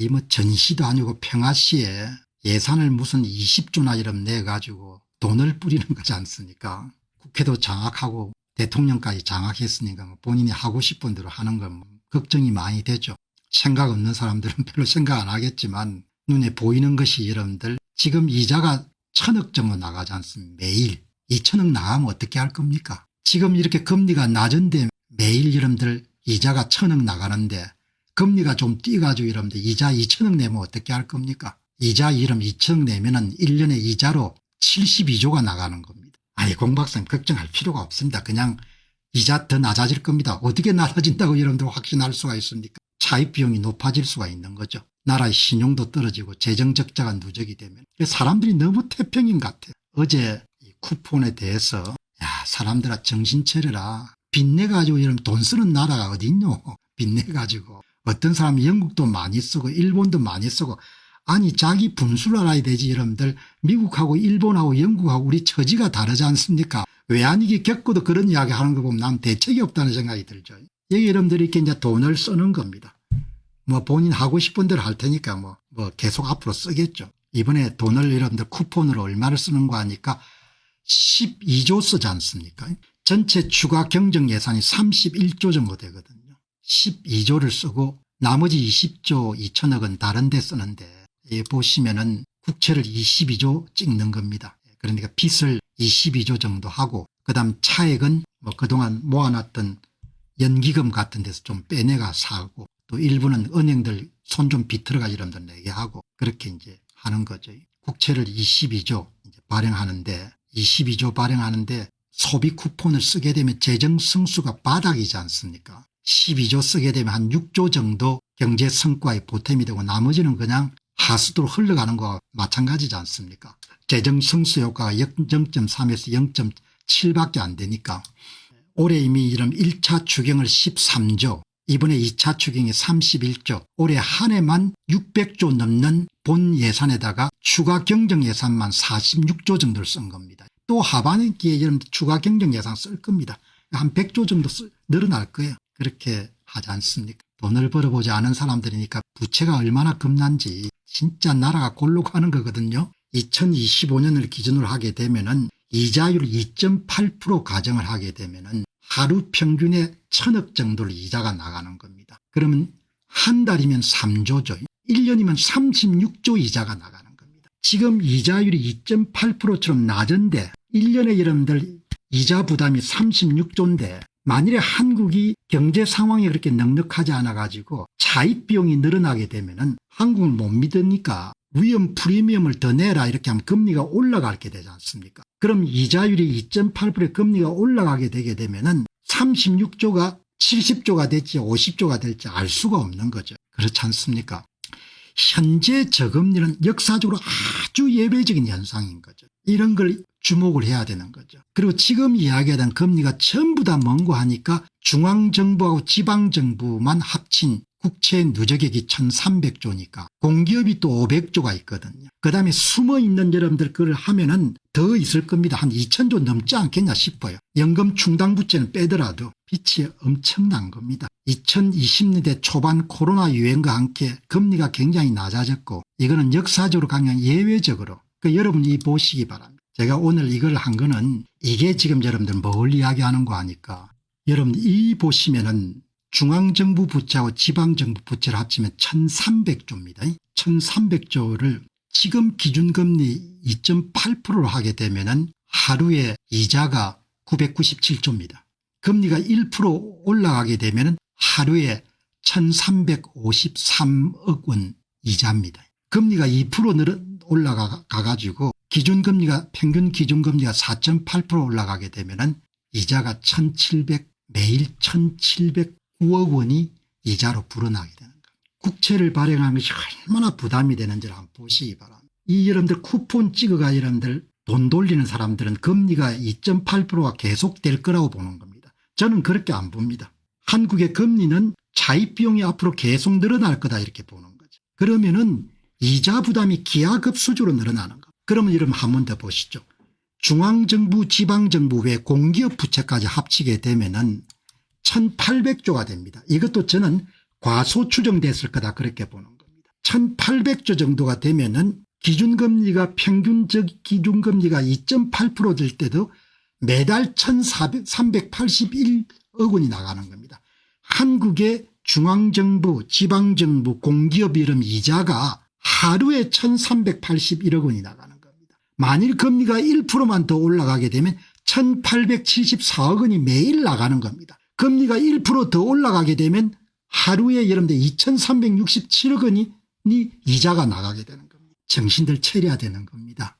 이뭐 전시도 아니고 평화시에 예산을 무슨 20조나 이름 내가지고 돈을 뿌리는 거지 않습니까? 국회도 장악하고 대통령까지 장악했으니까 뭐 본인이 하고 싶은 대로 하는 건 걱정이 많이 되죠. 생각 없는 사람들은 별로 생각 안 하겠지만 눈에 보이는 것이 여러분들 지금 이자가 천억 정도 나가지 않습니까? 매일. 이 천억 나가면 어떻게 할 겁니까? 지금 이렇게 금리가 낮은데 매일 여러분들 이자가 천억 나가는데 금리가 좀 뛰가지고 여러분들 이자 2천억 내면 어떻게 할 겁니까? 이자 이름 2천억 내면은 1년에 이자로 72조가 나가는 겁니다. 아니 공박사님 걱정할 필요가 없습니다. 그냥 이자 더 낮아질 겁니다. 어떻게 낮아진다고 여러분들 확신할 수가 있습니까? 차입 비용이 높아질 수가 있는 거죠. 나라의 신용도 떨어지고 재정 적자가 누적이 되면 사람들이 너무 태평인 것 같아요. 어제 이 쿠폰에 대해서 야 사람들아 정신 차려라. 빚내 가지고 여러분 돈 쓰는 나라가 어딨노. 빚내 가지고 어떤 사람이 영국도 많이 쓰고 일본도 많이 쓰고 아니 자기 분수를 알아야 되지 여러분들. 미국하고 일본하고 영국하고 우리 처지가 다르지 않습니까? 왜 아니게 겪고도 그런 이야기 하는 거 보면 난 대책이 없다는 생각이 들죠. 여기 여러분들이 이렇게 이제 돈을 쓰는 겁니다. 뭐 본인 하고 싶은 대로 할 테니까 뭐, 뭐 계속 앞으로 쓰겠죠. 이번에 돈을 여러분들 쿠폰으로 얼마를 쓰는 거 하니까 12조 쓰지 않습니까? 전체 추가 경정 예산이 31조 정도 되거든요 12조를 쓰고 나머지 20조 2천억은 다른 데 쓰는데 예, 보시면은 국채를 22조 찍는 겁니다. 그러니까 빚을 22조 정도 하고 그다음 차액은 뭐 그동안 모아놨던 연기금 같은 데서 좀 빼내가 사고 또 일부는 은행들 손 좀 비틀어가 이런 데 내게 하고 그렇게 이제 하는 거죠. 국채를 22조 이제 발행하는데 22조 발행하는데 소비 쿠폰을 쓰게 되면 재정 승수가 바닥이지 않습니까? 12조 쓰게 되면 한 6조 정도 경제 성과에 보탬이 되고 나머지는 그냥 하수도로 흘러가는 거와 마찬가지지 않습니까? 재정 성수 효과가 0.3에서 0.7밖에 안 되니까 올해 이미 이런 1차 추경을 13조 이번에 2차 추경이 31조 올해 한 해만 600조 넘는 본 예산에다가 추가 경정 예산만 46조 정도를 쓴 겁니다. 또 하반기에 이런 추가 경정 예산 쓸 겁니다. 한 100조 정도 쓸, 늘어날 거예요. 그렇게 하지 않습니까? 돈을 벌어보지 않은 사람들이니까 부채가 얼마나 겁난지 진짜 나라가 골로 가는 거거든요. 2025년을 기준으로 하게 되면은 이자율 2.8% 가정을 하게 되면은 하루 평균에 천억 정도를 이자가 나가는 겁니다. 그러면 한 달이면 3조죠. 1년이면 36조 이자가 나가는 겁니다. 지금 이자율이 2.8%처럼 낮은데 1년에 여러분들 이자 부담이 36조인데 만일에 한국이 경제 상황이 그렇게 넉넉하지 않아 가지고 차입 비용이 늘어나게 되면은 한국을 못 믿으니까 위험 프리미엄을 더 내라 이렇게 하면 금리가 올라가게 되지 않습니까? 그럼 이자율이 2.8% 금리가 올라가게 되게 되면은 36조가 70조가 될지 50조가 될지 알 수가 없는 거죠. 그렇지 않습니까? 현재 저금리는 역사적으로 아주 예외적인 현상인 거죠. 이런 걸 주목을 해야 되는 거죠. 그리고 지금 이야기하던 금리가 전부 다 뭔고 하니까 중앙정부하고 지방정부만 합친 국채 누적액이 1300조니까 공기업이 또 500조가 있거든요. 그 다음에 숨어있는 여러분들 그걸 하면은 더 있을 겁니다. 한 2000조 넘지 않겠냐 싶어요. 연금 충당부채는 빼더라도 빚이 엄청난 겁니다. 2020년대 초반 코로나 유행과 함께 금리가 굉장히 낮아졌고 이거는 역사적으로 강한 예외적으로 그 여러분이 보시기 바랍니다. 제가 오늘 이걸 한 거는 이게 지금 여러분들 뭘 이야기하는 거 아니까 여러분 이 보시면은 중앙정부 부채하고 지방정부 부채를 합치면 1300조입니다. 1300조를 지금 기준금리 2.8%로 하게 되면은 하루에 이자가 997조입니다. 금리가 1% 올라가게 되면은 하루에 1353억 원 이자입니다. 금리가 2% 늘어 올라가 가지고 기준금리가 평균 기준금리가 4.8% 올라가게 되면은 이자가 1700 매일 1709억 원이 이자로 불어나게 되는 겁니다. 국채를 발행하는 것이 얼마나 부담이 되는지를 한번 보시기 바랍니다. 이 여러분들 쿠폰 찍어가 여러분들 돈 돌리는 사람들은 금리가 2.8%가 계속될 거라고 보는 겁니다. 저는 그렇게 안 봅니다. 한국의 금리는 차입 비용이 앞으로 계속 늘어날 거다 이렇게 보는 거죠. 그러면은 이자 부담이 기하급수적으로 늘어나는 겁니다. 그러면 여러분 한번 더 보시죠. 중앙정부 지방정부 외 공기업 부채까지 합치게 되면 은 1800조가 됩니다. 이것도 저는 과소 추정됐을 거다 그렇게 보는 겁니다. 1800조 정도가 되면 은 기준금리가 평균적 기준금리가 2.8%될 때도 매달 1381억 원이 나가는 겁니다. 한국의 중앙정부, 지방정부, 공기업 이름 이자가 하루에 1381억 원이 나가는. 만일 금리가 1%만 더 올라가게 되면 1874억 원이 매일 나가는 겁니다. 금리가 1%더 올라가게 되면 하루에 여러분들 2367억 원이 이자가 나가게 되는 겁니다. 정신들 차려야 되는 겁니다.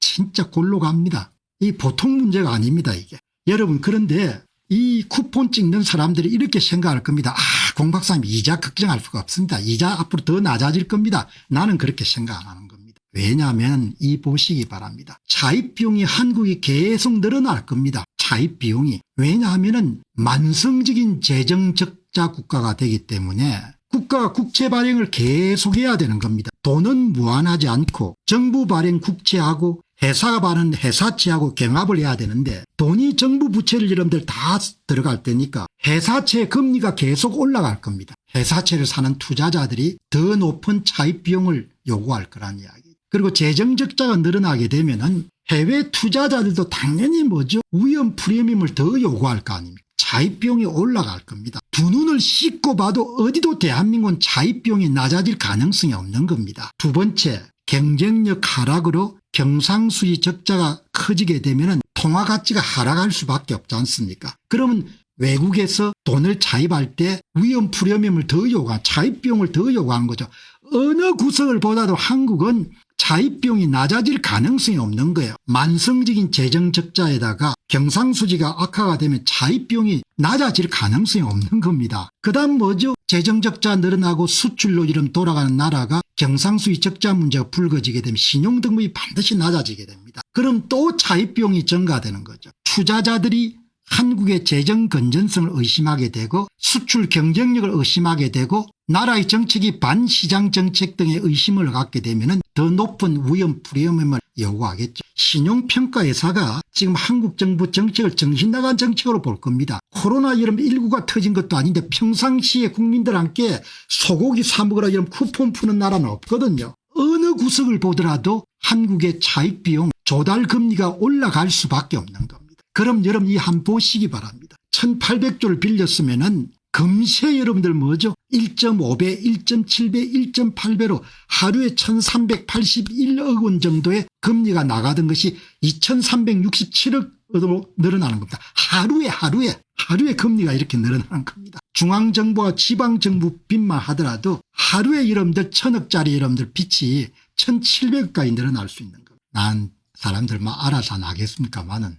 진짜 골로 갑니다. 이 보통 문제가 아닙니다 이게. 여러분 그런데 이 쿠폰 찍는 사람들이 이렇게 생각할 겁니다. 아, 공 박사님 이자 걱정할 수가 없습니다. 이자 앞으로 더 낮아질 겁니다. 나는 그렇게 생각 안 하는. 왜냐하면 이 보시기 바랍니다. 차입 비용이 한국이 계속 늘어날 겁니다. 차입 비용이. 왜냐하면 만성적인 재정 적자 국가가 되기 때문에 국가가 국채 발행을 계속해야 되는 겁니다. 돈은 무한하지 않고 정부 발행 국채하고 회사가 발행 회사채하고 경합을 해야 되는데 돈이 정부 부채를 여러분들 다 들어갈 때니까 회사채 금리가 계속 올라갈 겁니다. 회사채를 사는 투자자들이 더 높은 차입 비용을 요구할 거란 이야기. 그리고 재정 적자가 늘어나게 되면은 해외 투자자들도 당연히 뭐죠? 위험 프리미엄을 더 요구할 거 아닙니까? 차입 비용이 올라갈 겁니다. 두 눈을 씻고 봐도 어디도 대한민국은 차입 비용이 낮아질 가능성이 없는 겁니다. 두 번째, 경쟁력 하락으로 경상수지 적자가 커지게 되면 통화 가치가 하락할 수밖에 없지 않습니까? 그러면 외국에서 돈을 차입할 때 위험 프리미엄을 더 요구한 차입 비용을 더 요구하는 거죠. 어느 구석을 보다도 한국은 차입 비용이 낮아질 가능성이 없는 거예요. 만성적인 재정 적자에다가 경상수지가 악화가 되면 차입 비용이 낮아질 가능성이 없는 겁니다. 그 다음 뭐죠? 재정 적자 늘어나고 수출로 이름 돌아가는 나라가 경상수지 적자 문제가 불거지게 되면 신용등급이 반드시 낮아지게 됩니다. 그럼 또 차입 비용이 증가되는 거죠. 투자자들이 한국의 재정 건전성을 의심하게 되고 수출 경쟁력을 의심하게 되고 나라의 정책이 반시장 정책 등의 의심을 갖게 되면 더 높은 위험 프리미엄을 요구하겠죠. 신용평가회사가 지금 한국 정부 정책을 정신나간 정책으로 볼 겁니다. 코로나 이런 19가 터진 것도 아닌데 평상시에 국민들 함께 소고기 사 먹으라 이런 쿠폰 푸는 나라는 없거든요. 어느 구석을 보더라도 한국의 차입 비용 조달 금리가 올라갈 수밖에 없는 겁니다. 그럼 여러분 이 한 보시기 바랍니다. 1800조를 빌렸으면 은 금세 여러분들 뭐죠? 1.5배, 1.7배, 1.8배로 하루에 1381억 원 정도의 금리가 나가던 것이 2367억으로 늘어나는 겁니다. 하루에 하루에 하루에 금리가 이렇게 늘어나는 겁니다. 중앙정부와 지방정부 빚만 하더라도 하루에 여러분들 천억짜리 여러분들 빚이 1700억까지 늘어날 수 있는 겁니다. 난 사람들만 알아서 나겠습니까마는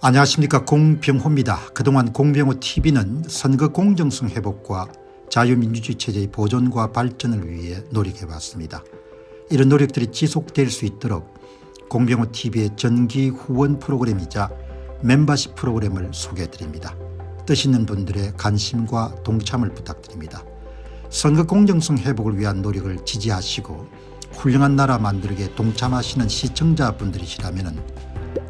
안녕하십니까 공병호입니다. 그동안 공병호 TV는 선거 공정성 회복과 자유민주주의 체제의 보존과 발전을 위해 노력해왔습니다. 이런 노력들이 지속될 수 있도록 공병호 TV의 전기 후원 프로그램이자 멤버십 프로그램을 소개해드립니다. 뜻 있는 분들의 관심과 동참을 부탁드립니다. 선거 공정성 회복을 위한 노력을 지지하시고 훌륭한 나라 만들기에 동참하시는 시청자분들이시라면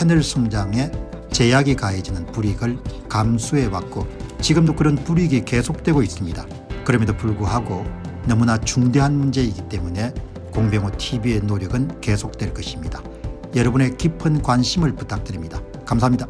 채널 성장에 제약이 가해지는 불이익을 감수해왔고 지금도 그런 불이익이 계속되고 있습니다. 그럼에도 불구하고 너무나 중대한 문제이기 때문에 공병호 TV의 노력은 계속될 것입니다. 여러분의 깊은 관심을 부탁드립니다. 감사합니다.